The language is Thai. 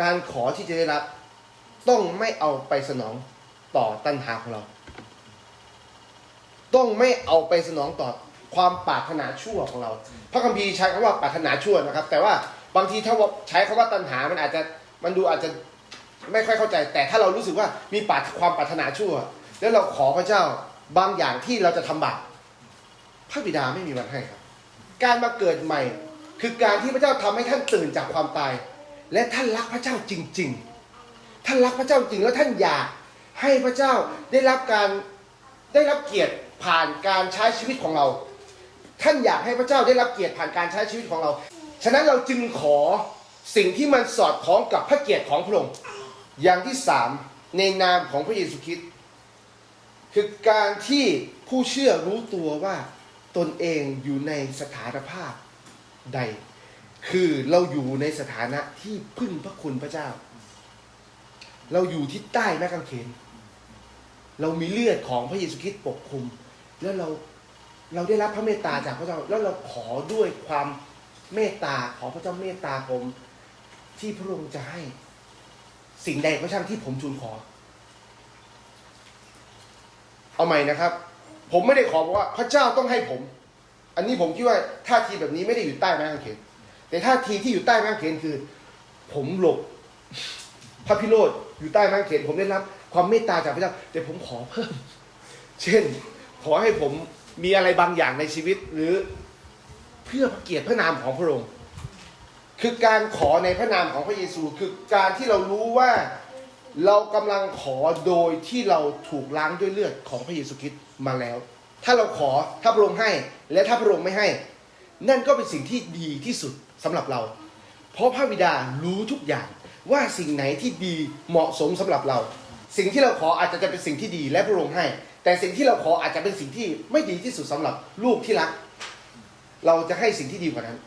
การขอที่จะได้รับ ต้องไม่เอาไปสนองต่อตัณหาของเรา ต้องไม่เอาไปสนองต่อความปรารถนาชั่วของเรา พระคัมภีร์ใช้คำว่าปรารถนาชั่วนะครับ แต่ว่าบางทีถ้าใช้คำว่าตัณหา มันอาจจะมันดูอาจจะไม่ค่อยเข้าใจ แต่ถ้าเรารู้สึกว่ามีปรารความปรารถนาชั่ว แล้วเราขอพระเจ้าบางอย่างที่เราจะทำบาปพระบิดาไม่มีวันให้ครับ การมาเกิดใหม่ คือการที่พระเจ้าทำให้ท่านตื่นจากความตาย และท่านรักพระเจ้าจริง ๆ ท่านรักพระเจ้าจริงแล้วท่านอยากให้พระเจ้าได้รับการได้รับเกียรติผ่านการใช้ชีวิตของเรา ท่านอยากให้พระเจ้าได้รับเกียรติผ่านการใช้ชีวิตของเรา ฉะนั้นเราจึงขอสิ่งที่มันสอดคล้องกับพระเกียรติของพระองค์อย่างที่สามในนามของพระเยซูคริสต์คือการที่ผู้เชื่อรู้ตัวว่าตนเองอยู่ในสถานภาพใด คือเราอยู่ในสถานะที่พึ่งพระคุณพระเจ้า เราอยู่ที่ใต้แม่กางเขน เรามีเลือดของพระเยซูคริสต์ปกคลุม แล้วเราเราได้รับพระเมตตาจากพระเจ้า แล้วเราขอด้วยความเมตตาขอพระเจ้าเมตตาผม ที่พระองค์จะให้สิ่งใดก็ช่างที่ผมทูลขอ เอาใหม่นะครับ ผมไม่ได้ขอว่าพระเจ้าต้องให้ผม อันนี้ผมคิดว่าท่าทีแบบนี้ไม่ได้อยู่ใต้ไม้กางเขน แต่ท่าทีที่อยู่ใต้ไม้กางเขนคือ ผมหลบพระพิโรธอยู่ใต้ไม้กางเขนผมได้รับ ความเมตตาจากพระเจ้าแต่ผมขอเพิ่ม เช่น ขอให้ผมมีอะไรบางอย่างในชีวิตหรือเพื่อพระเกียรติพระนามของพระองค์คือการขอในพระนามของพระเยซู คือการที่เรารู้ว่าเรากำลังขอโดยที่เราถูกล้างด้วยเลือดของพระเยซูคริสต์มาแล้ว ถ้าเราขอถ้าพระองค์ให้ และถ้าพระองค์ไม่ให้ นั่นก็เป็นสิ่งที่ดีที่สุดสำหรับเรา เพราะพระบิดารู้ทุกอย่างว่าสิ่งไหนที่ดีเหมาะสมสำหรับเรา สิ่งที่เราขออาจจะเป็นสิ่งที่ดีและพระองค์ให้ แต่สิ่งที่เราขออาจจะเป็นสิ่งที่ไม่ดีที่สุดสำหรับลูกที่รัก เราจะให้สิ่งที่ดีกว่านั้น